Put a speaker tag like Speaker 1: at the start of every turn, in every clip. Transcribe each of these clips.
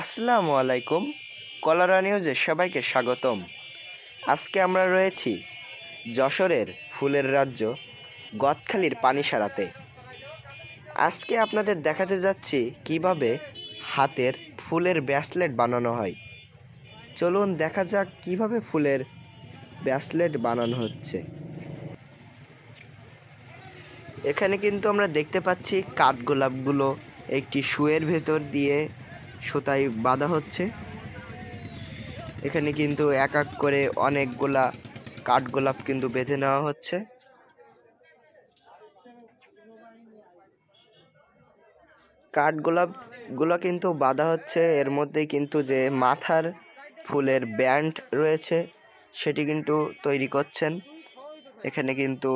Speaker 1: আসসালামু আলাইকুম, কলারা নিউজে সবাইকে স্বাগতম। আজকে আমরা রয়েছি যশোরের ফুলের রাজ্য গদখালির পানি সারাতে আজকে আপনাদের দেখাতে যাচ্ছি কীভাবে হাতের ফুলের ব্যাসলেট বানানো হয়। চলুন দেখা যাক কীভাবে ফুলের ব্যাসলেট বানানো হচ্ছে। এখানে কিন্তু আমরা দেখতে পাচ্ছি কাঠগোলাপগুলো একটি শুয়ের ভেতর দিয়ে সুতায় বাঁধা হচ্ছে। এখানে কিন্তু এক এক করে অনেকগুলা কাঠগোলাপ কিন্তু বেঁধে নেওয়া হচ্ছে। কাঠগোলাপগুলো কিন্তু বাঁধা হচ্ছে, এর মধ্যেই কিন্তু যে মাথার ফুলের ব্যান্ড রয়েছে, সেটি কিন্তু তৈরি করছেন। এখানে কিন্তু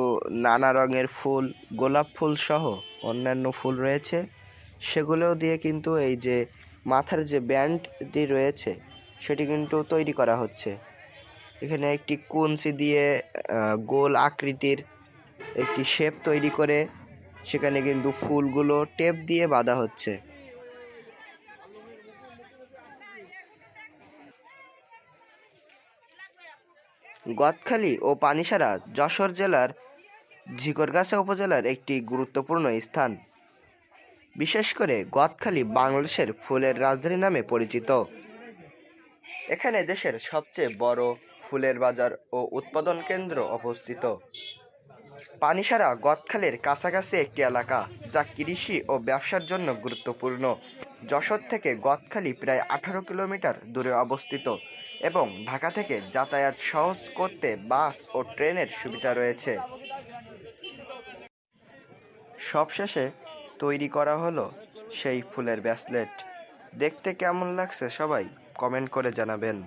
Speaker 1: নানা রঙের ফুল, গোলাপ ফুল সহ অন্যান্য ফুল রয়েছে। সেগুলোও দিয়ে কিন্তু এই যে মাথার যে ব্যান্ডটি রয়েছে, সেটি কিন্তু তৈরি করা হচ্ছে। এখানে একটি কুঞ্চি দিয়ে গোল আকৃতির একটি শেপ তৈরি করে, সেখানে কিন্তু ফুলগুলো টেপ দিয়ে বাঁধা হচ্ছে। গদখালি ও পানিসারা যশোর জেলার ঝিকরগাছা উপজেলার একটি গুরুত্বপূর্ণ স্থান। বিশেষ করে গদখালি বাংলাদেশের ফুলের রাজধানী নামে পরিচিত। এখানে দেশের সবচেয়ে বড় ফুলের বাজার ও উৎপাদন কেন্দ্র অবস্থিত। পানিসারা গদখালির কাছাকাছি একটি এলাকা যা কৃষি ও ব্যবসার জন্য গুরুত্বপূর্ণ। যশোর থেকে গদখালি প্রায় আঠারো কিলোমিটার দূরে অবস্থিত এবং ঢাকা থেকে যাতায়াত সহজ করতে বাস ও ট্রেনের সুবিধা রয়েছে। সবশেষে তৈরি করা হলো সেই ফুলের ব্যাসলেট। দেখতে কেমন লাগছে সবাই কমেন্ট করে জানাবেন।